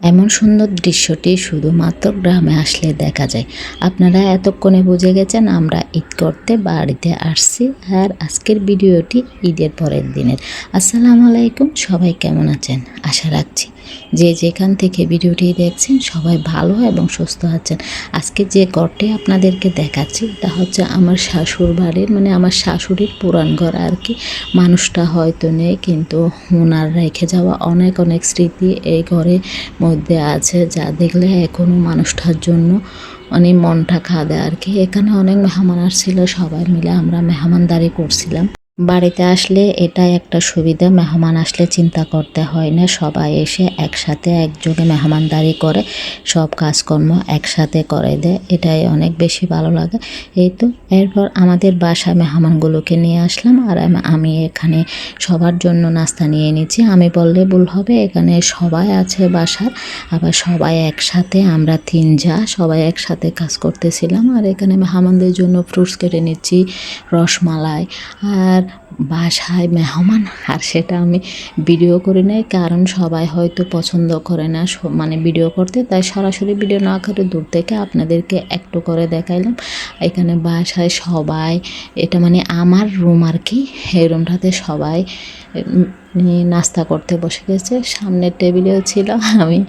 এমন সুন্দর দৃশ্যটি শুধুমাত্র গ্রামে আসলে দেখা যায়। আপনারা এতক্ষণে বুঝে গেছেন আমরা ঈদ করতে বাড়িতে আসছি আর আজকের ভিডিওটি ঈদের পরের দিনের। আসসালামু আলাইকুম, সবাই কেমন আছেন? আশা রাখছি যে যেখান থেকে ভিডিওটি দেখছেন সবাই ভালো এবং সুস্থ আছেন। আজকে যে ঘরটি আপনাদেরকে দেখাচ্ছি, এটা হচ্ছে আমার শাশুর বাড়ির মানে আমার শাশুড়ির পুরান ঘর আর কি। মানুষটা হয়তো নেই, কিন্তু ওনার রেখে যাওয়া অনেক অনেক স্মৃতি এই ঘরে মধ্যে আছে, যা দেখলে এখনও মানুষটার জন্য মানে মনটা খাদে আর কি। এখানে অনেক মেহমান আসছিল, সবাই মিলে আমরা মেহমানদারি করছিলাম। বাড়িতে আসলে এটাই একটা সুবিধা, মেহমান আসলে চিন্তা করতে হয় না। সবাই এসে একসাথে একযোগে মেহমানদারি করে, সব কাজকর্ম একসাথে করে দেয়। এটাই অনেক বেশি ভালো লাগে। এই তো, এরপর আমাদের বাসায় মেহমানগুলোকে নিয়ে আসলাম আর আমি এখানে সবার জন্য নাস্তা নিয়ে নিচ্ছি। আমি বললে ভুল হবে, এখানে সবাই আছে বাসার, আবার সবাই একসাথে, আমরা তিন যা সবাই একসাথে কাজ করতেছিলাম। আর এখানে মেহমানদের জন্য ফ্রুটস কেটে নিচ্ছি, রসমালাই, আর বাসায় মেহমান, আর সেটা আমি ভিডিও করি নাই, কারণ সবাই হয়তো পছন্দ করে না মানে ভিডিও করতে, তাই সরাসরি ভিডিও না করে দূর থেকে আপনাদেরকে একটু করে দেখাইলাম। এখানে বাসায় সবাই, এটা মানে আমার রুম আর কি, এই রুমটাতে সবাই নাস্তা করতে বসে গেছে। সামনের টেবিলেও ছিল, আমি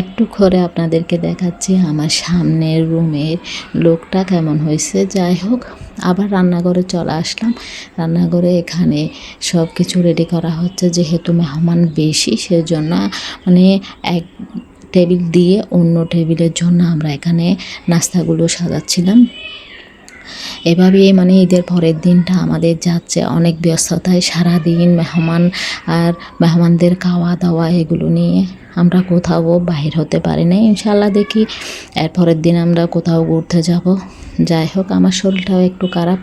একটু করে আপনাদেরকে দেখাচ্ছি, আমার সামনের রুমের লোকটা কেমন হয়েছে, যাই হোক। আবার রান্নাঘরে চলে আসলাম। রান্নাঘরে এখানে সব কিছু রেডি করা হচ্ছে, যেহেতু মেহমান বেশি, সেজন্য মানে এক টেবিল দিয়ে অন্য টেবিলের জন্য আমরা এখানে নাস্তাগুলো সাজাচ্ছিলাম। এভাবেই মানে ঈদের পরের দিনটা আমাদের যাচ্ছে অনেক ব্যস্ততায়। সারাদিন মেহমান আর মেহমানদের খাওয়া দাওয়া এগুলো নিয়ে আমরা কোথাও বাহির হতে পারি না ইনশাল্লাহ দেখি এর পরের দিন আমরা কোথাও ঘুরতে যাব। যাই হোক, আমার শরীরটাও একটু খারাপ,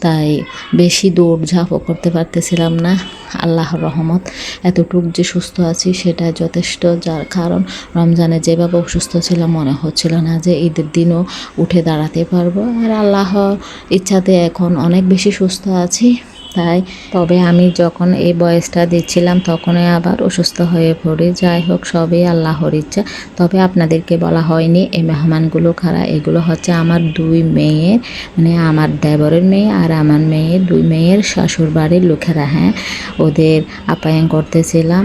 তাই বেশি দৌড় ঝাঁপও করতে পারতেছিলাম না। আল্লাহর রহমত, এতটুক যে সুস্থ আছি সেটা যথেষ্ট, যার কারণ রমজানে যেভাবে অসুস্থ ছিলাম, মনে হচ্ছিল না যে ঈদের দিনও উঠে দাঁড়াতে পারব। আর আল্লাহর ইচ্ছাতে এখন অনেক বেশি সুস্থ আছি। তাই তবে আমি যখন এই বয়সটা দিচ্ছিলাম, তখনই আবার অসুস্থ হয়ে পড়ি। যাই হোক, সবই আল্লাহর ইচ্ছা। তবে আপনাদেরকে বলা হয়নি, এই মেহমানগুলো খারাপ এগুলো হচ্ছে আমার দুই মেয়ের মানে আমার দেবরের মেয়ে আর আমার মেয়ে, দুই মেয়ের শ্বশুর বাড়ির লোকেরা হ্যাঁ? ওদের আপ্যায়ন করতেছিলাম।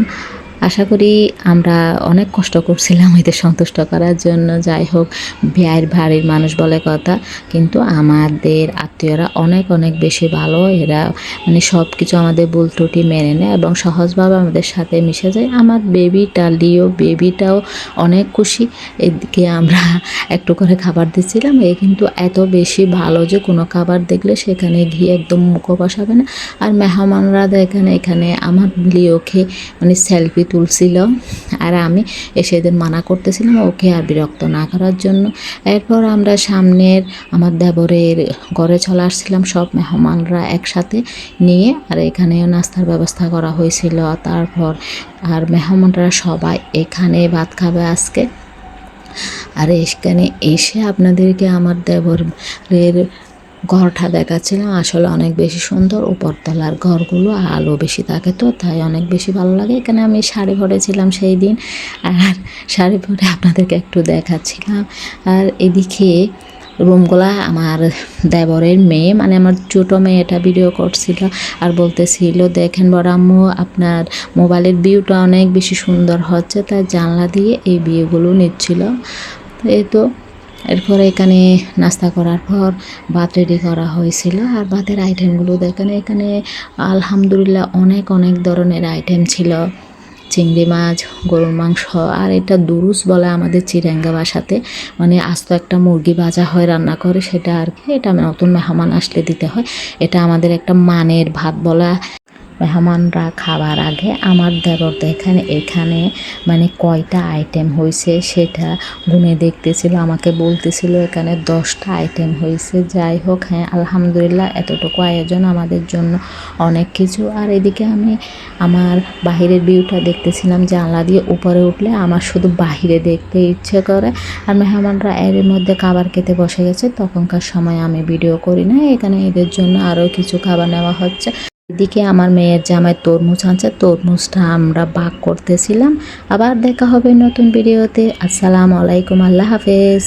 আশা করি আমরা অনেক কষ্ট করছিলাম এদের সন্তুষ্ট করার জন্য। যাই হোক বিয়ের বাড়ির মানুষ বলে কথা। কিন্তু আমাদের আত্মীয়রা অনেক অনেক বেশি ভালো। এরা মানে সব কিছু আমাদের ভুল ত্রুটি মেনে নেয় এবং সহজভাবে আমাদের সাথে মিশে যায়। আমার বেবিটা লিও বেবিটাও অনেক খুশি। এদিকে আমরা একটু করে খাবার দিচ্ছিলাম। এ কিন্তু এত বেশি ভালো যে কোনো খাবার দেখলে সেখানে গিয়ে একদম মুখও বসাবে না। আর মেহমানরা দেখেন এখানে আমার লিওকে মানে সেলফি তুলছিল। আর আমি এদের মানা করতেছিলাম ওকে আর বিরক্ত না করার জন্য। এরপর আমরা সামনের আমার দেবরের ঘরে চলে আসছিলাম, সব মেহমানরা একসাথে নিয়ে। আর এখানেও নাস্তার ব্যবস্থা করা হয়েছিল। তারপর আর মেহমানরা সবাই এখানে ভাত খাবে আজকে। আর এখানে এসে আপনাদেরকে আমার দেবরের ঘরটা দেখাচ্ছিলাম, আসলে অনেক বেশি সুন্দর। উপরতলার ঘরগুলো আলো বেশি থাকে তো, তাই অনেক বেশি ভালো লাগে। এখানে আমি শাড়ি পরেছিলাম সেই দিন, আর শাড়ি পরে আপনাদেরকে একটু দেখাচ্ছিলাম। আর এদিকে রুমগুলা আমার দেবরের মেয়ে মানে আমার ছোটো মেয়েটা ভিডিও করছিল আর বলতেছিল, দেখেন বড় আম্মু, আপনার মোবাইলের ভিউটা অনেক বেশি সুন্দর হচ্ছে। তাই জানলা দিয়ে এই বিয়েগুলো নিচ্ছিল। এই তো এরপরে এখানে নাস্তা করার পর ভাত রেডি করা হয়েছিল। আর ভাতের আইটেমগুলো দেখেন, এখানে আলহামদুলিল্লাহ অনেক অনেক ধরনের আইটেম ছিল। চিংড়ি মাছ, গরুর মাংস, আর এটা দুরুস বলে আমাদের চিরাঙ্গা বাসাতে মানে আস্ত একটা মুরগি ভাজা হয়, রান্না করে, সেটা আর কি। এটা নতুন মেহমান আসলে দিতে হয়। এটা আমাদের একটা মানের ভাত বলা মেহমানরা খাবার আগে আমার দেবর দেখেন এখানে মানে কয়টা আইটেম হয়েছে সেটা গুনে দেখতেছিল, আমাকে বলতেছিল এখানে দশটা আইটেম হয়েছে যাই হোক হ্যাঁ আলহামদুলিল্লাহ এতটুকু আয়োজন আমাদের জন্য অনেক কিছু। আর এদিকে আমি আমার বাহিরের ভিউটা দেখতেছিলাম, জানলা দিয়ে উপরে উঠলে আমার শুধু বাহিরে দেখতে ইচ্ছে করে। আর মেহমানরা এর মধ্যে খাবার খেতে বসে গেছে, তখনকার সময় আমি ভিডিও করি না, এখানে এদের জন্য আরও কিছু খাবার নেওয়া হচ্ছে। এদিকে আমার মেয়ের জামাই তরমুজ আনছে, তরমুজটা আমরা বাক করতেছিলাম। আবার দেখা হবে নতুন ভিডিওতে। আসসালামু আলাইকুম, আল্লাহ হাফেজ।